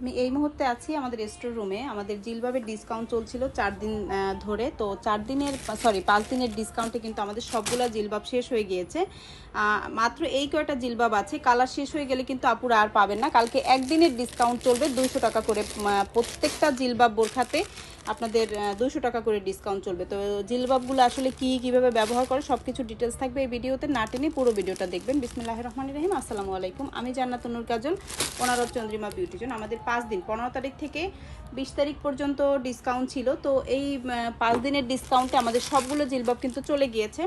আমি এই মুহূর্তে আছি আমাদের স্টোর রুমে আমাদের জিলবাবের ডিসকাউন্ট চলছিল চার দিন ধরে। তো চার দিনের সরি পাঁচ দিনের ডিসকাউন্টে কিন্তু আমাদের সবগুলা জিলবাব শেষ হয়ে গিয়েছে। মাত্র এই কয়টা জিলবাব আছে কালার শেষ হয়ে গেলে কিন্তু আপুরা আর পাবেন না। কালকে একদিনের ডিসকাউন্ট চলবে দুইশো টাকা করে প্রত্যেকটা জিলবাব বোরখাতে আপনাদের দুশো টাকা করে ডিসকাউন্ট চলবে। তো জিলবাবগুলো আসলে কি, কীভাবে ব্যবহার করে সব কিছু ডিটেলস থাকবে এই ভিডিওতে। না টেনে পুরো ভিডিওটা দেখবেন। বিসমিল্লাহ রহমান রহিম। আসসালামু আলাইকুম। আমি জান্নাতুনুর কাজল ওনারত চন্দ্রিমা বিউটিজন আমাদের পাঁচ দিন, পনেরো তারিখ থেকে বিশ তারিখ পর্যন্ত ডিসকাউন্ট ছিল। তো এই পাঁচ দিনের ডিসকাউন্টে আমাদের সবগুলো জিলবাব কিন্তু চলে গিয়েছে।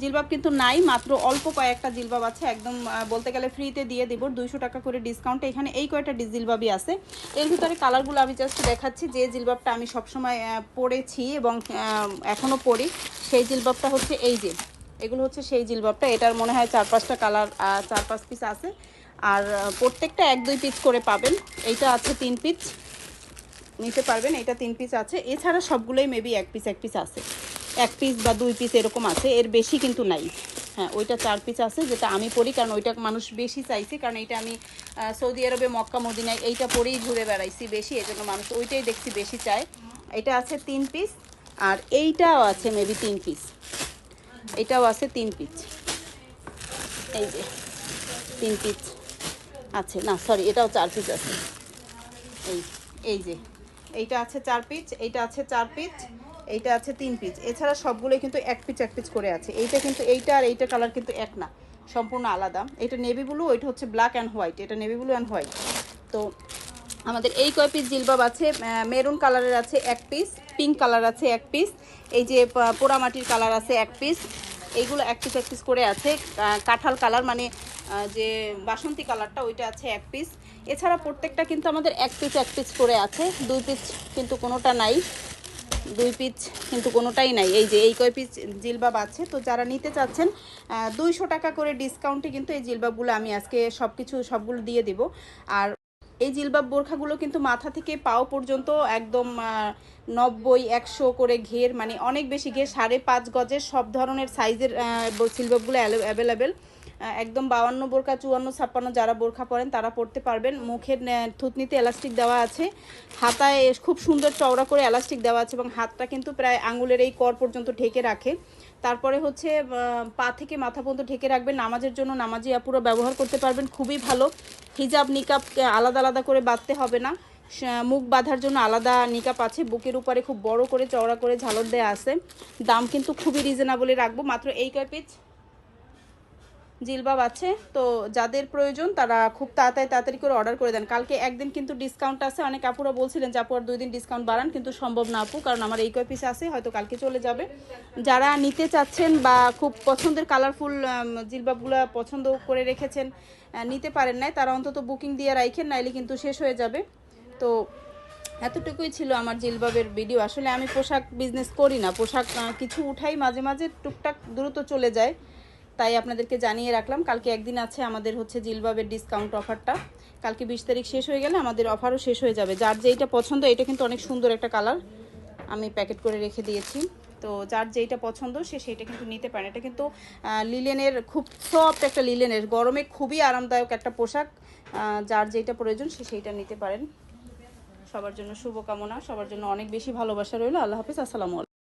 জিলবাব কিন্তু নাই, মাত্র অল্প কয়েকটা জিলবাব আছে। একদম বলতে গেলে ফ্রিতে দিয়ে দিব, দুইশো টাকা করে ডিসকাউন্টে এখানে এই কয়েকটা জিলবাবই আছে। এর ভিতরে কালারগুলো আমি জাস্ট দেখাচ্ছি। যে জিলবাবটা আমি সবসময় পরেছি এবং এখনও এখনও পরি সেই জিলবাবটা হচ্ছে এই যে। এগুলো হচ্ছে সেই জিলবাবটা। এটার মনে হয় চার পাঁচটা কালার চার পাঁচ পিস আছে। আর প্রত্যেকটা এক দুই পিস করে পাবেন। এইটা আছে তিন পিস নিতে পারবেন এটা তিন পিস আছে। এছাড়া সবগুলোই মেবি এক পিস এক পিস আছে। এক পিস বা দুই পিস এরকম আছে। এর বেশি কিন্তু নাই। হ্যাঁ ওইটা চার পিস আছে, যেটা আমি পড়ি কারণ ওইটা মানুষ বেশি চাইছে। কারণ এটা আমি সৌদি আরবে, মক্কা, মদিনায় এইটা পরেই ঘুরে বেড়াইছি বেশি। এই জন্য মানুষ ওইটাই দেখছি বেশি চায়। এটা আছে তিন পিস আর এইটাও আছে মেবি তিন পিস এটাও আছে তিন পিস এই যে, তিন পিস আছে, না সরি এটাও চার পিস আছে। এই এই যে, এইটা আছে চার পিচ এইটা আছে চার পিচ এইটা আছে তিন পিচ এছাড়া সবগুলোই কিন্তু এক পিচ এক পিচ করে আছে। এইটা কিন্তু এইটা আর এইটা কালার কিন্তু এক না, সম্পূর্ণ আলাদা। এটা নেভি ব্লু ওইটা হচ্ছে ব্ল্যাক অ্যান্ড হোয়াইট এটা নেভি ব্লু অ্যান্ড হোয়াইট তো আমাদের এই কয় পিস জিলবাব আছে? মেরুন কালারের আছে এক পিস পিঙ্ক কালার আছে এক পিস এই যে পোড়ামাটির কালার আছে এক পিস এইগুলো এক পিস এক পিস করে আছে। কাঁঠাল কালার মানে যে বাসন্তী কালারটা ওইটা আছে এক পিস এছাড়া প্রত্যেকটা কিন্তু আমাদের এক পিস এক পিস করে আছে। দুই পিস কিন্তু কোনোটা নাই। দুই পিস কিন্তু কোনোটাই নাই। এই যে, এই কয় পিস জিলবাব আছে। তো যারা নিতে চাচ্ছেন দুইশো টাকা করে ডিসকাউন্টে কিন্তু এই জিলবাবগুলো আমি আজকে সব কিছু সবগুলো দিয়ে দিব। আর এই জিলবাব বোরখাগুলো কিন্তু মাথা থেকে পাও পর্যন্ত একদম নব্বই, একশো করে ঘের মানে অনেক বেশি ঘের, সাড়ে পাঁচ গজের সব ধরনের সাইজের জিলবাবগুলো অ্যাভেলেবেল। একদম বাউান্ন বোরখা, চুয়ান্ন, ছাপ্পান্ন যারা বোরখা পরেন তারা পরতে পারবেন। মুখের থুতনিতে এলাস্টিক দেওয়া আছে। হাতায় খুব সুন্দর চওড়া করে এলাস্টিক দেওয়া আছে এবং হাতটা কিন্তু প্রায় আঙুলের এই কর পর্যন্ত ঢেকে রাখে। তারপরে হচ্ছে পা থেকে মাথা পর্যন্ত ঢেকে রাখবেন। নামাজের জন্য নামাজি আপুরা ব্যবহার করতে পারবেন, খুবই ভালো। হিজাব নিকাপ আলাদা আলাদা করে বাঁধতে হবে না। মুখ বাঁধার জন্য আলাদা নিকাপ আছে। বুকের উপরে খুব বড় করে চওড়া করে ঝালর দেওয়া আছে। দাম কিন্তু খুবই রিজনেবলই রাখব। মাত্র এই কয় পিস জিলবাব আছে, তো যাদের প্রয়োজন তারা খুব তাড়াতাড়ি তাড়াতাড়ি করে অর্ডার করে দেন। কালকে একদিন কিন্তু ডিসকাউন্ট আছে। অনেক আপুরা বলছিলেন যে, আপু, আর দুই দিন ডিসকাউন্ট বাড়ান, কিন্তু সম্ভব না, আপু, কারণ আমার এই কয় পিস আছে, হয়তো কালকে চলে যাবে। যারা নিতে চাচ্ছেন বা খুব পছন্দের কালারফুল জিলবাবগুলো পছন্দ করে রেখেছেন নিতে পারেন নাই, তারা অন্তত বুকিং দিয়ে রাখেন নাইলে কিন্তু শেষ হয়ে যাবে। তো এতটুকুই ছিল আমার জিলবাবের ভিডিও আসলে আমি পোশাক বিজনেস করি না। পোশাক কিছু উঠাই মাঝে মাঝে, টুকটাক দ্রুত চলে যায়। তাই আপনাদেরকে জানিয়ে রাখলাম, কালকে একদিন আছে আমাদের হচ্ছে জিলবাবের ডিসকাউন্ট অফারটা কালকে বিশ তারিখ শেষ হয়ে গেলে আমাদের অফারও শেষ হয়ে যাবে। যার যেইটা পছন্দ, এটা কিন্তু অনেক সুন্দর একটা কালার আমি প্যাকেট করে রেখে দিয়েছি। তো যার যেইটা পছন্দ, সে সেইটা কিন্তু নিতে পারে। এটা কিন্তু লিলেনের খুব সফট একটা লিলেনের গরমে খুবই আরামদায়ক একটা পোশাক। যার যেইটা প্রয়োজন, সে সেইটা নিতে পারেন। সবার জন্য শুভকামনা, সবার জন্য অনেক বেশি ভালোবাসা রইল। আল্লাহ হাফিজ, আসসালামু